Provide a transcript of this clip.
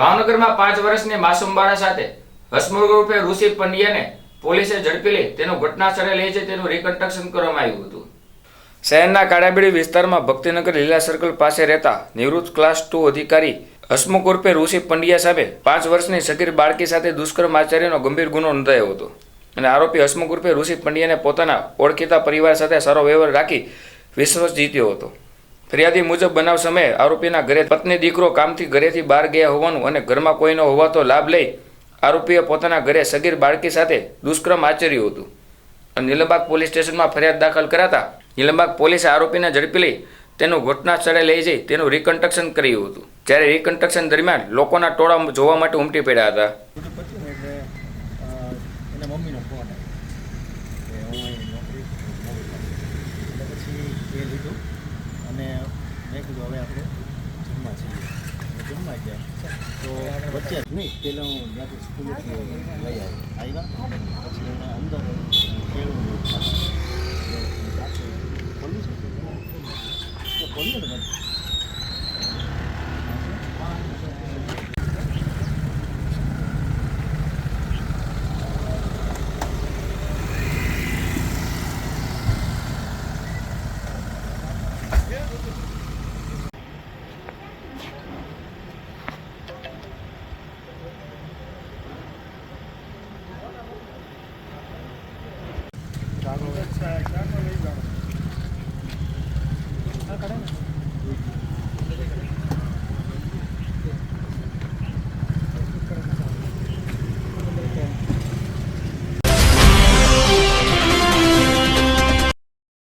ભાવનગરમાં પાંચ વર્ષની માસૂમ બાળા સાથે હસમુખ રૂપે ઋષિ પંડ્યાને પોલીસે ઝડપી લઈ તેનું ઘટના સ્થળે લઈ જઈ તેનું રિકન્સ્ટ્રક્શન કરવામાં આવ્યું હતું. શહેરના કાળાબીડી વિસ્તારમાં ભક્તિનગર લીલા સર્કલ પાસે રહેતા નિવૃત્ત ક્લાસ ટુ અધિકારી હસમુખ ઉર્ફે ઋષિ પંડ્યા સામે પાંચ વર્ષની સગીર બાળકી સાથે દુષ્કર્મ આચર્યનો ગંભીર ગુનો નોંધાયો હતો. અને આરોપી હસમુખ ઉર્ફે ઋષિ પંડ્યાને પોતાના ઓળખીતા પરિવાર સાથે સારો વ્યવહાર રાખી વિશ્વાસ જીત્યો હતો. ફરિયાદી મુજબ બનાવ સમયે આરોપીના ઘરે પત્ની દીકરો કામથી ઘરેથી બહાર ગયા હોવાનું અને ઘરમાં કોઈનો હોવાતો લાભ લઈ આરોપીએ પોતાના ઘરે સગીર બાળકી સાથે દુષ્કર્મ આચર્યું હતું. અને નીલમબાગ પોલીસ સ્ટેશનમાં ફરિયાદ દાખલ કરાતા નીલમબાગ પોલીસે આરોપીને ઝડપી લઈ તેનું ઘટના સ્થળે લઈ જઈ તેનું રિકન્સ્ટ્રક્શન કર્યું હતું. જ્યારે રિકન્સ્ટ્રક્શન દરમિયાન લોકોના ટોળા જોવા માટે ઉમટી પડ્યા હતા. મમ્મીનો મેં કીધું હવે આપણે જમવા છીએ એટલે જમવા ગયા તો વચ્ચે જ નહીં પહેલાં હું ત્યાંથી સ્કૂલેથી લઈ આવ્યો આવ્યા પછી એને અંદર કેળું ને એવું ખાધું. એટલે પાછું ખોલ્યું છે તો ખોલ્યું ને મેં. ને.